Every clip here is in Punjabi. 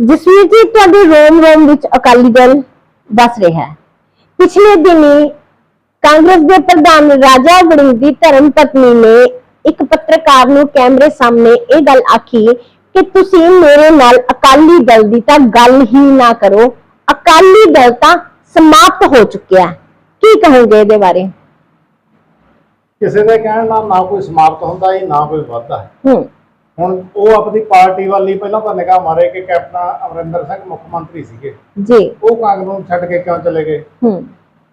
ਜਸਵੀਰ ਜੀ ਤੁਹਾਡੇ ਰੋਮ ਰੋਮ ਵਿੱਚ ਅਕਾਲੀ ਦਲ ਦੱਸ ਰਿਹਾ ਹੈ। ਪਿਛਲੇ ਦਿਨੀ ਕਾਂਗਰਸ ਦੇ ਪ੍ਰਧਾਨ ਰਾਜਾ ਵੜਿੰਗ ਦੀ ਧਰਮ ਪਤਨੀ ਨੇ ਇੱਕ ਪੱਤਰਕਾਰ ਨੂੰ ਕੈਮਰੇ ਸਾਹਮਣੇ ਇਹ ਗੱਲ ਆਖੀ ਕਿ ਤੁਸੀਂ ਮੇਰੇ ਨਾਲ ਅਕਾਲੀ ਦਲ ਦੀ ਤਾਂ ਗੱਲ ਹੀ ਨਾ ਕਰੋ। ਅਕਾਲੀ ਦਲ ਤਾਂ ਸਮਾਪਤ ਹੋ ਚੁੱਕਿਆ ਕੀ ਕਹੋਗੇ ਇਹਦੇ ਬਾਰੇ? ਕਿਸੇ ਦੇ ਕਹਿਣ ਨਾਲ ਨਾ ਕੋਈ ਸਮਾਪਤ ਹੁੰਦਾ ਹੈ ਨਾ ਕੋਈ ਵਾਧਾ ਹੈ। ਹੂੰ। ਹੁਣ ਉਹ ਆਪਣੀ ਪਾਰਟੀ ਵੱਲ ਪਹਿਲਾਂ ਤਾਂ ਨਿਗਾਹ ਮਾਰੇ ਕਿ ਕੈਪਟਨ ਅਮਰਿੰਦਰ ਸਿੰਘ ਮੁੱਖ ਮੰਤਰੀ ਸੀਗੇ। ਜੀ। ਉਹ ਕਾਂਗਰਸ ਨੂੰ ਛੱਡ ਕੇ ਕਿਉਂ ਚਲੇ ਗਏ? ਹੂੰ।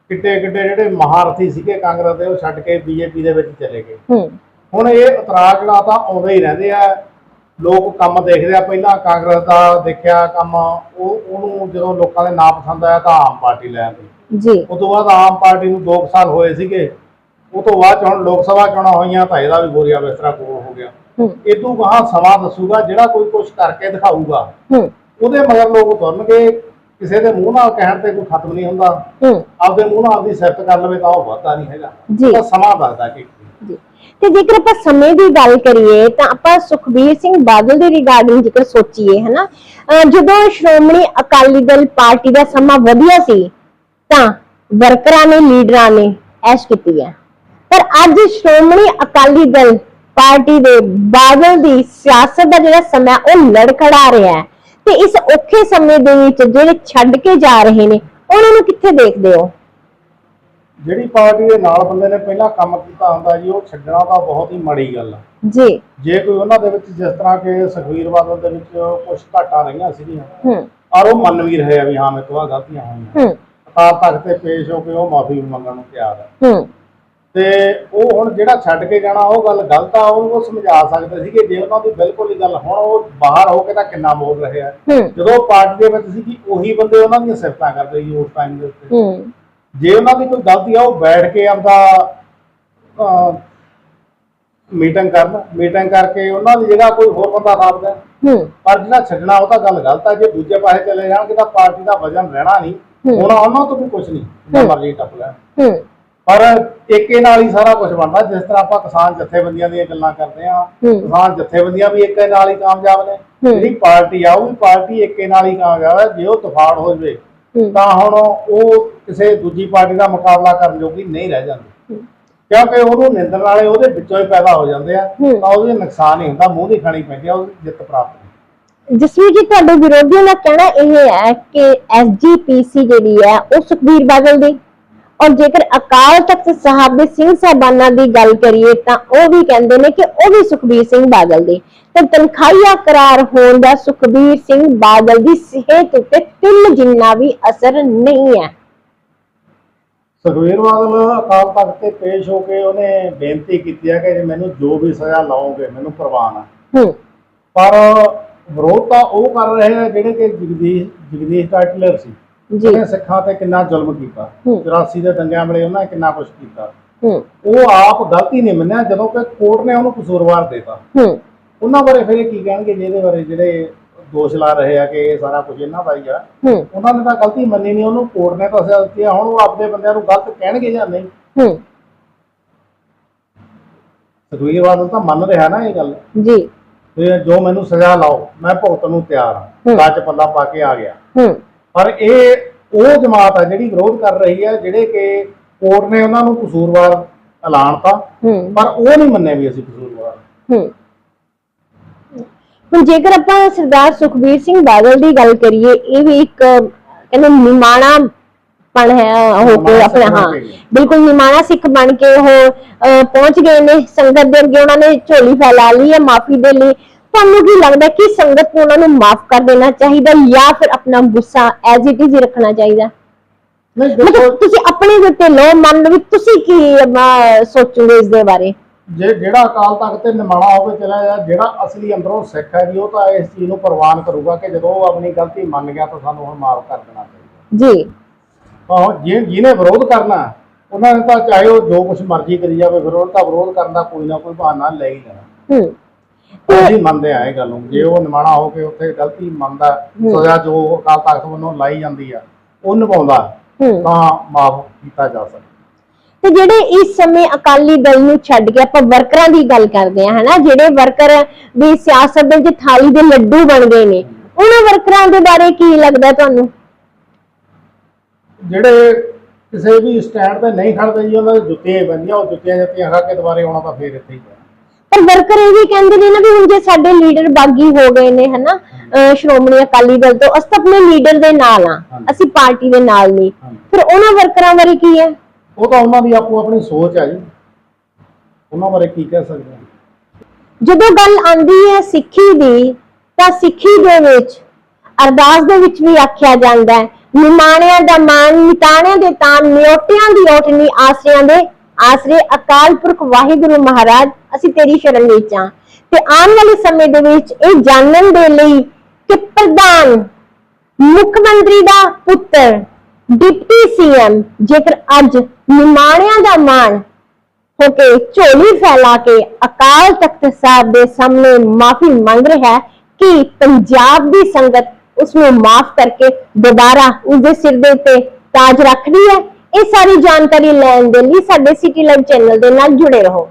ਕਿੱਡੇ ਕਿੱਡੇ ਜਿਹੜੇ ਮਹਾਰਥੀ ਸੀਗੇ ਕਾਂਗਰਸ ਦੇ ਉਹ ਛੱਡ ਕੇ ਬੀਜੇਪੀ ਦੇ ਵਿੱਚ ਚਲੇ ਗਏ। ਹੂੰ। ਹੁਣ ਇਹ ਉਤਰਾ ਚੜਾਅ ਤਾਂ ਆਉਂਦੇ ਹੀ ਰਹਿੰਦੇ ਆ। ਲੋਕ ਕੰਮ ਦੇਖਦੇ ਆ ਪਹਿਲਾਂ ਕਾਂਗਰਸ ਦਾ ਦੇਖਿਆ ਕੰਮ ਉਹ ਉਹਨੂੰ ਜਦੋਂ ਲੋਕਾਂ ਦੇ ਨਾ ਪਸੰਦ ਆਇਆ ਤਾਂ ਆਮ ਪਾਰਟੀ ਲੈ ਆਂਦੀ ਜੀ। ਉਸ ਤੋਂ ਬਾਅਦ ਆਮ ਪਾਰਟੀ ਨੂੰ 2 ਸਾਲ ਹੋਏ ਸੀਗੇ। ਉਹ ਤੋਂ ਬਾਅਦ ਹੁਣ ਲੋਕ ਸਭਾ ਚੋਣਾਂ ਹੋਈਆਂ ਤਾਂ ਇਹਦਾ ਵੀ ਬੋਰੀਆ ਬਿਸਤਰਾ ਕੋਲ ਹੋ। ਗਿਆ ਹੂੰ ਇਦੋਂ ਗਾਹਾਂ ਸਮਾਂ ਦੱਸੂਗਾ ਜਿਹੜਾ ਕੋਈ ਕੁਝ ਕਰਕੇ ਦਿਖਾਊਗਾ। ਉਹਦੇ ਮਗਰ ਲੋਕ ਤੁਰਨਗੇ ਕਿਸੇ ਦੇ ਮੂੰਹ ਨਾਲ ਕਹਿਣ ਤੇ ਕੋਈ ਖਤਮ ਨਹੀਂ ਹੁੰਦਾ। ਆਪਦੇ ਮੂੰਹ ਨਾਲ ਆਪਦੀ ਸਿਫਤ ਕਰ ਲਵੇ ਤਾਂ ਉਹ ਵਾਧਾ ਨਹੀਂ ਹੈਗਾ। ਤਾਂ ਸਮਾਂ ਦੱਸਦਾ ਕਿ ਤੇ ਜੇਕਰ ਆਪਾਂ ਸਮੇਂ ਦੀ ਗੱਲ ਕਰੀਏ ਤਾਂ ਆਪਾਂ ਸੁਖਬੀਰ ਸਿੰਘ ਬਾਦਲ ਦੇ ਰਿਗਾਰਡਿੰਗ ਜੇਕਰ ਸੋਚੀਏ ਹਨਾ ਜਦੋਂ ਸ਼੍ਰੋਮਣੀ ਅਕਾਲੀ ਦਲ ਪਾਰਟੀ ਦਾ ਸਮਾਂ ਵਧੀਆ ਸੀ ਤਾਂ ਵਰਕਰਾਂ ਨੇ ਲੀਡਰਾਂ ਨੇ ਐਸ਼ ਕੀਤੀ ਹੈ। ਪਰ ਅੱਜ ਸ਼੍ਰੋਮਣੀ ਅਕਾਲੀ ਦਲ ਪਾਰਟੀ ਦੇ ਬਾਦਲ ਦੀ ਸਿਆਸਤ ਦਾ ਜਿਹੜਾ ਸਮਾਂ ਉਹ ਲੜਖੜਾ ਰਿਹਾ ਹੈ। ਤੇ ਇਸ ਔਖੇ ਸਮੇਂ ਦੇ ਵਿੱਚ ਜਿਹੜੇ ਛੱਡ ਕੇ ਜਾ ਰਹੇ ਨੇ ਉਹਨਾਂ ਨੂੰ ਕਿੱਥੇ ਦੇਖਦੇ ਹੋ? ਜਿਹੜੀ ਪਾਰਟੀ ਦੇ ਨਾਲ ਬੰਦੇ ਨੇ ਪਹਿਲਾਂ ਕੰਮ ਕੀਤਾ ਹੁੰਦਾ ਜੀ ਉਹ ਛੱਡਣਾ ਤਾਂ ਬਹੁਤ ਹੀ ਮਾੜੀ ਗੱਲ ਆ। ਜੀ। ਜੇ ਕੋਈ ਉਹਨਾਂ ਦੇ ਵਿੱਚ ਜਿਸ ਤਰ੍ਹਾਂ ਕਿ ਸੁਖਵੀਰ ਬਾਦਲ ਦੇ ਵਿੱਚ ਕੁਝ ਘਾਟਾਂ ਰਹੀਆਂ ਸੀਗੀਆਂ ਹੂੰ। ਔਰ ਉਹ ਮੰਨ ਵੀ ਰਹੇ ਆ ਵੀ ਹਾਂ ਮੇਰੇ ਤੋਂ ਆਹ ਗਲਤੀਆਂ ਹੋਈਆਂ। ਹੂੰ। ਅਕਾਲ ਤਖਤ ਤੇ ਪੇਸ਼ ਹੋ ਕੇ ਉਹ ਮਾਫੀ ਮੰਗਣ ਨੂੰ ਤਿਆਰ ਹੈ ਹੂੰ। ਤੇ ਉਹ ਹੁਣ ਜਿਹੜਾ ਛੱਡ ਕੇ ਜਾਣਾ ਉਹ ਗੱਲ ਗਲਤ ਆ ਉਹਨੂੰ ਉਹ ਸਮਝਾ ਸਕਦੇ ਸੀਗੇ। ਜੇ ਉਹਨਾਂ ਦੀ ਬਿਲਕੁਲ ਹੀ ਗੱਲ ਹੁਣ ਉਹ ਬਾਹਰ ਹੋ ਕੇ ਤਾਂ ਕਿੰਨਾ ਬੋਲ ਰਹੇ ਆ। ਜਦੋਂ ਪਾਰਟੀ ਦੇ ਵਿੱਚ ਸੀ ਕਿ ਉਹੀ ਬੰਦੇ ਉਹਨਾਂ ਦੀਆਂ ਸਿਫਤਾਂ ਕਰਦੇ ਸੀ ਉਸ ਟਾਈਮ ਦੇ ਉੱਤੇ। ਜੇ ਉਹਨਾਂ ਦੀ ਕੋਈ ਗਲਤੀ ਆ ਉਹ ਬੈਠ ਕੇ ਆਪਦਾ ਮੀਟਿੰਗ ਕਰਨ। ਮੀਟਿੰਗ ਕਰਕੇ ਉਹਨਾਂ ਦੀ ਜਗ੍ਹਾ ਕੋਈ ਹੋਰ ਬੰਦਾ ਹੂੰ। ਪਰ ਜਿਹੜਾ ਛੱਡਣਾ ਉਹ ਤਾਂ ਗੱਲ ਗਲਤ ਆ। ਜੇ ਦੂਜੇ ਪਾਸੇ ਚਲੇ ਜਾਣਗੇ ਤਾਂ ਪਾਰਟੀ ਦਾ ਵਜਨ ਰਹਿਣਾ ਨਹੀਂ। ਹੁਣ ਉਹਨਾਂ ਤੋਂ ਵੀ ਕੁਝ ਨਹੀਂ। ਮਰਜ਼ੀ ਟੱਪ ਲੈਣ। ਪਰ ਏਕੇ ਨਾਲ ਹੀ ਸਾਰਾ ਕੁਝ ਬਣਦਾ ਜਿਸ ਤਰ੍ਹਾਂ ਆਪਾਂ ਕਿਸਾਨ ਜਥੇਬੰਦੀਆਂ ਦੀਆਂ ਗੱਲਾਂ ਕਰਦੇ ਆ। ਕਿਸਾਨ ਜਥੇਬੰਦੀਆਂ ਵੀ ਏਕੇ ਨਾਲ ਹੀ ਕਾਮਯਾਬ ਨੇ। ਜਿਹੜੀ ਪਾਰਟੀ ਆ ਉਹ ਵੀ ਪਾਰਟੀ ਏਕੇ ਨਾਲ ਹੀ ਕਾਮਯਾਬ ਹੈ ਜੇ ਉਹ ਤਫਾੜ ਹੋ ਜਵੇ। ਤਾਂ ਹੁਣ ਉਹ ਕਿਸੇ ਦੂਜੀ ਪਾਰਟੀ ਦਾ ਮੁਕਾਬਲਾ ਕਰਨ ਜੋਗੀ ਨਹੀਂ ਰਹਿ ਜਾਂਦੀ। ਕਿਉਂਕਿ ਉਹਨੂੰ ਨਿੰਦਣ ਵਾਲੇ ਉਹਦੇ ਵਿੱਚੋਂ ਹੀ ਪੈਦਾ ਹੋ ਜਾਂਦੇ ਆ। ਤਾਂ ਉਹਦੇ ਨੁਕਸਾਨ ਹੀ ਹੁੰਦਾ ਮੂੰਹ ਦੀ ਖਾਣੀ ਪੈਂਦੀ ਆ ਉਹਦੀ ਜਿੱਤ ਪ੍ਰਾਪਤ ਜਸਵੀਰ ਜੀ ਤੁਹਾਡੇ ਵਿਰੋਧੀਆਂ ਦਾ ਕਹਿਣਾ ਇਹ ਹੈ ਕਿ ਐਸਜੀਪੀਸੀ ਜਿਹੜੀ ਹੈ ਉਹ ਸੁਖਬੀਰ ਬਾਦਲ ਦੀ ਔਰ ਜੇਕਰ ਅਕਾਲ ਤਖਤ ਸਾਹਿਬ ਦੇ ਸਿੰਘ ਸਾਹਿਬਾਨਾਂ ਦੀ ਗੱਲ ਕਰੀਏ ਤਾਂ ਉਹ ਵੀ ਕਹਿੰਦੇ ਨੇ ਕਿ ਉਹ ਵੀ ਸੁਖਬੀਰ ਸਿੰਘ ਬਾਦਲ ਦੇ। ਤੇ ਤਨਖਾਹੀਆ ਕਰਾਰ ਹੋਣ ਦਾ ਸੁਖਬੀਰ ਸਿੰਘ ਬਾਦਲ ਦੀ ਸਿਹਤ ਉੱਤੇ ਤਿੰਨ ਜਿੰਨਾ ਵੀ ਅਸਰ ਨਹੀਂ ਹੈ। ਸੁਖਵੀਰ ਬਾਦਲ ਅਕਾਲ ਤਖਤ ਤੇ ਪੇਸ਼ ਹੋ ਕੇ ਉਹਨੇ ਬੇਨਤੀ ਕੀਤੀ ਹੈ ਕਿ ਜੇ ਮੈਨੂੰ ਜੋ ਵੀ ਸਜ਼ਾ ਲਾਓਗੇ ਮੈਨੂੰ ਪ੍ਰਵਾਨ ਹੈ ਹੂੰ। ਪਰ ਵਿਰੋਧ ਤਾਂ ਉਹ ਕਰ ਰਹੇ ਆ ਜਿਹੜੇ ਕਿ ਜਗਦੀਸ਼ ਜਗਦੀਸ਼ ਟਾਈਟਲਰ ਸੀ। ਜੀ। ਉਹਨੇ ਸਿੱਖਾਂ ਤੇ ਕਿੰਨਾ ਜ਼ੁਲਮ ਕੀਤਾ ਹੂੰ। 84 ਦੇ ਦੰਗਿਆਂ ਵੇਲੇ ਉਹਨਾਂ ਨੇ ਕਿੰਨਾ ਕੁਝ ਕੀਤਾ। ਉਹ ਆਪ ਗਲਤੀ ਨਹੀਂ ਮੰਨਿਆ ਜਦੋਂ ਕਿ ਕੋਰਟ ਨੇ ਉਹਨੂੰ ਕਸੂਰਵਾਰ ਦੇਤਾ। ਉਹਨਾਂ ਬਾਰੇ ਫਿਰ ਕੀ ਕਹਿਣਗੇ ਜਿਹਦੇ ਬਾਰੇ ਜਿਹੜੇ ਦੋਸ਼ ਲਾ ਰਹੇ ਆ ਕਿ ਇਹ ਸਾਰਾ ਕੁਝ ਇਹਨਾਂ ਦਾ ਹੀ ਆ। ਉਹਨਾਂ ਨੇ ਤਾਂ ਗਲਤੀ ਮੰਨੀ ਨਹੀਂ ਉਹਨੂੰ ਕੋਰਟ ਨੇ ਤਾਂ ਸਜ਼ਾ ਦਿੱਤੀ ਹੁਣ ਉਹ ਆਪਦੇ ਬੰਦਿਆਂ ਨੂੰ ਗਲਤ ਕਹਿਣਗੇ ਜਾਂ ਨਹੀਂ? ਸੁਖਵੀਰ ਬਾਦਲ ਤਾਂ ਮੰਨ ਰਿਹਾ ਨਾ ਇਹ ਗੱਲ। ਜੀ। ਤੇ ਜੋ ਮੈਨੂੰ ਸਜ਼ਾ ਲਾਓ ਮੈਂ ਭੁਗਤਣ ਨੂੰ ਤਿਆਰ ਹਾਂ। ਗੱਜ ਪੱਲਾ ਪਾ ਕੇ ਆ ਗਿਆ। ਪਰ ਇਹ ਉਹ ਜਮਾਤ ਆ ਜਿਹੜੀ ਵਿਰੋਧ ਕਰ ਰਹੀ ਹੈ ਜਿਹੜੇ ਕਿ ਕੋਰਟ ਨੇ ਉਹਨਾਂ ਨੂੰ ਕਸੂਰਵਾਰ ਐਲਾਨਤਾ ਪਰ ਉਹ ਨਹੀਂ ਮੰਨੇ ਵੀ ਅਸੀਂ ਕਸੂਰਵਾਰ। ਹੂੰ। ਹੁਣ ਜੇਕਰ ਆਪਾਂ ਸਰਦਾਰ ਸੁਖਬੀਰ ਸਿੰਘ ਬਾਦਲ ਦੀ ਗੱਲ ਕਰੀਏ ਇਹ ਵੀ ਇੱਕ ਕਹਿੰਦੇ ਨਿਮਾਣਾ ਪਣ ਹੈ ਹੋ ਕੇ ਆਪਣਾ ਹਾਂ। ਬਿਲਕੁਲ ਨਿਮਾਣਾ ਸਿੱਖ ਬਣ ਕੇ ਉਹ ਪਹੁੰਚ ਗਏ ਨੇ। ਸੰਗਤ ਦੇ ਅੱਗੇ ਉਹਨਾਂ ਨੇ ਝੋਲੀ ਫੈਲਾ ਲਈ ਹੈ ਮਾਫੀ ਦੇ ਲਈ। ਤੁਹਾਨੂੰ ਕੀ ਲੱਗਦਾ ਕਿ ਸੰਗਤ ਨੂੰ ਉਹਨਾਂ ਨੂੰ ਮਾਫ ਕਰ ਦੇਣਾ ਚਾਹੀਦਾ ਜਾਂ ਫਿਰ ਆਪਣਾ ਗੁੱਸਾ ਐਜ਼ ਇਟ ਇਜ਼ ਰੱਖਣਾ ਚਾਹੀਦਾ? ਮਤਲਬ ਤੁਸੀਂ ਆਪਣੇ ਦੇ ਉੱਤੇ ਲੋ ਮੰਨ ਲਓ ਵੀ ਤੁਸੀਂ ਕੀ ਅਹ, ਸੋਚੋਗੇ ਇਸ ਦੇ ਬਾਰੇ? ਜੇ ਜਿਹੜਾ ਅਕਾਲ ਤਖਤ ਤੇ ਨਿਮਾਣਾ ਹੋ ਕੇ ਚਲਾ ਗਿਆ ਜਿਹੜਾ ਅਸਲੀ ਅੰਦਰੋਂ ਸਿੱਖ ਹੈ ਜੀ ਉਹ ਤਾਂ ਇਸ ਚੀਜ਼ ਨੂੰ ਪ੍ਰਵਾਨ ਕਰੂਗਾ ਕਿ ਜਦੋਂ ਉਹ ਆਪਣੀ ਗਲਤੀ ਮੰਨ ਗਿਆ ਤਾਂ ਸਾਨੂੰ ਹੁਣ ਮਾਫ ਕਰ ਦੇਣਾ ਚਾਹੀਦਾ। ਜੀ। ਹਾਂ ਜਿ- ਜਿਹਨੇ ਵਿਰੋਧ ਕਰਨਾ ਉਹਨਾਂ ਨੇ ਤਾਂ ਚਾਹੇ ਉਹ ਜੋ ਕੁਝ ਮਰਜ਼ੀ ਕਰੀ ਜਾਵੇ ਵਿਰੋਧ ਤਾਂ ਵਿਰੋਧ ਕਰਨ ਦਾ ਕੋਈ ਨਾ ਕੋਈ ਬਹਾਨਾ ਲੈ ਹੀ ਲੈਣਾ। ਹੂੰ। ਅਸੀਂ ਮੰਨਦੇ ਆ ਇਹ ਗੱਲ ਨੂੰ ਜੇ ਉਹ ਨਿਮਾਣਾ ਹੋ ਕੇ ਉੱਥੇ ਗਲਤੀ ਮੰਨਦਾ। ਸਜ਼ਾ ਜੋ ਅਕਾਲ ਤਖਤ ਵੱਲੋਂ ਲਾਈ ਜਾਂਦੀ ਆ ਉਹ ਨਿਭਾਉਂਦਾ ਤਾਂ ਮਾਫ ਕੀਤਾ ਜਾ ਸਕਦਾ। ਤੇ ਜਿਹੜੇ ਇਸ ਸਮੇਂ ਅਕਾਲੀ ਦਲ ਨੂੰ ਛੱਡ ਕੇ ਆਪਾਂ ਵਰਕਰਾਂ ਦੀ ਗੱਲ ਕਰਦੇ ਹਾਂ ਹਨਾ ਜਿਹੜੇ ਵਰਕਰ ਵੀ ਸਿਆਸਤ ਦੇ ਵਿੱਚ ਥਾਲੀ ਦੇ ਲੱਡੂ ਬਣ ਗਏ ਨੇ ਉਹਨਾਂ ਵਰਕਰਾਂ ਦੇ ਬਾਰੇ ਕੀ ਲੱਗਦਾ ਤੁਹਾਨੂੰ? ਜਿਹੜੇ ਕਿਸੇ ਵੀ ਸਟੈਂਡ ਤੇ ਨਹੀਂ ਖੜਦੇ ਜੀ ਉਹਨਾਂ ਦੇ ਜੁੱਤੀਆਂ ਹੀ ਉਹ ਜੁੱਤੀਆਂ ਜੁੱਤੀਆਂ ਖਾ ਕੇ ਦੁਬਾਰੇ ਆਉਣਾ ਤਾਂ ਫੇਰ ਇੱਥੇ ਹੀ ਪਰ ਵਰਕਰ ਇਹ ਵੀ ਕਹਿੰਦੇ ਨੇ ਨਾ ਵੀ ਹੁਣ ਜੇ ਸਾਡੇ ਲੀਡਰ ਬਾਗੀ ਹੋ ਗਏ ਨੇ ਹਨਾ? ਸ਼੍ਰੋਮਣੀ ਅਕਾਲੀ ਦਲ ਤੋਂ ਅਸੀਂ ਤਾਂ ਆਪਣੇ ਲੀਡਰ ਦੇ ਨਾਲ ਆ। ਅਸੀਂ ਪਾਰਟੀ ਦੇ ਨਾਲ ਨਹੀਂ। ਫਿਰ ਉਹਨਾਂ ਵਰਕਰਾਂ ਬਾਰੇ ਕੀ ਹੈ? ਉਹ ਤਾਂ ਉਹਨਾਂ ਦੀ ਆਪੋ ਆਪਣੀ ਸੋਚ ਹੈ ਜੀ। ਉਹਨਾਂ ਬਾਰੇ ਕੀ ਕਹਿ ਸਕਦੇ ਹਾਂ? ਜਦੋਂ ਗੱਲ ਆਂਦੀ ਹੈ ਸਿੱਖੀ ਦੀ ਤਾਂ ਸਿੱਖੀ ਦੇ ਵਿੱਚ ਅਰਦਾਸ ਦੇ ਵਿੱਚ ਵੀ ਆਖਿਆ ਜਾਂਦਾ ਹੈ ਨਿਮਾਣਿਆਂ ਦਾ ਮਾਨ ਮਿਟਾਣਿਆਂ ਦੇ ਤਾਨ ਨਿਉਟਿਆਂ ਦੀ ਓਟਣੀ ਆਸਰਿਆਂ ਦੇ ਆਸਰੇ ਅਕਾਲ ਪੁਰਖ ਵਾਹਿਗੁਰੂ ਮਹਾਰਾਜ, ਅਸੀਂ ਤੇਰੀ ਸ਼ਰਨ ਵਿੱਚ ਆ ਤੇ ਆਉਣ ਵਾਲੇ ਸਮੇਂ ਦੇ ਵਿੱਚ ਇਹ ਜਾਣਨ ਦੇ ਲਈ ਕਿ ਪ੍ਰਧਾਨ ਮੁੱਖ ਮੰਤਰੀ ਦਾ ਪੁੱਤਰ, ਡਿਪਟੀ ਸੀਐਮ, ਜੇਕਰ ਅੱਜ ਨਿਮਾਣਿਆਂ ਦਾ ਮਾਣ ਹੋ ਕੇ ਝੋਲੀ ਫੈਲਾ ਕੇ ਅਕਾਲ ਤਖਤ ਸਾਹਿਬ ਦੇ ਸਾਹਮਣੇ ਮਾਫੀ ਮੰਗ ਰਿਹਾ ਹੈ, ਕਿ ਪੰਜਾਬ ਦੀ ਸੰਗਤ ਉਸ ਨੂੰ ਮਾਫ ਕਰਕੇ ਦੁਬਾਰਾ ਉਸ ਦੇ ਸਿਰ ਦੇ ਉੱਤੇ ਤਾਜ ਰੱਖਦੀ ਹੈ? ਇਹ ਸਾਰੀ ਜਾਣਕਾਰੀ ਲੈਣ ਦੇ ਲਈ ਸਾਡੇ ਸਿਟੀ ਲਾਈਵ ਚੈਨਲ ਦੇ ਨਾਲ ਜੁੜੇ ਰਹੋ।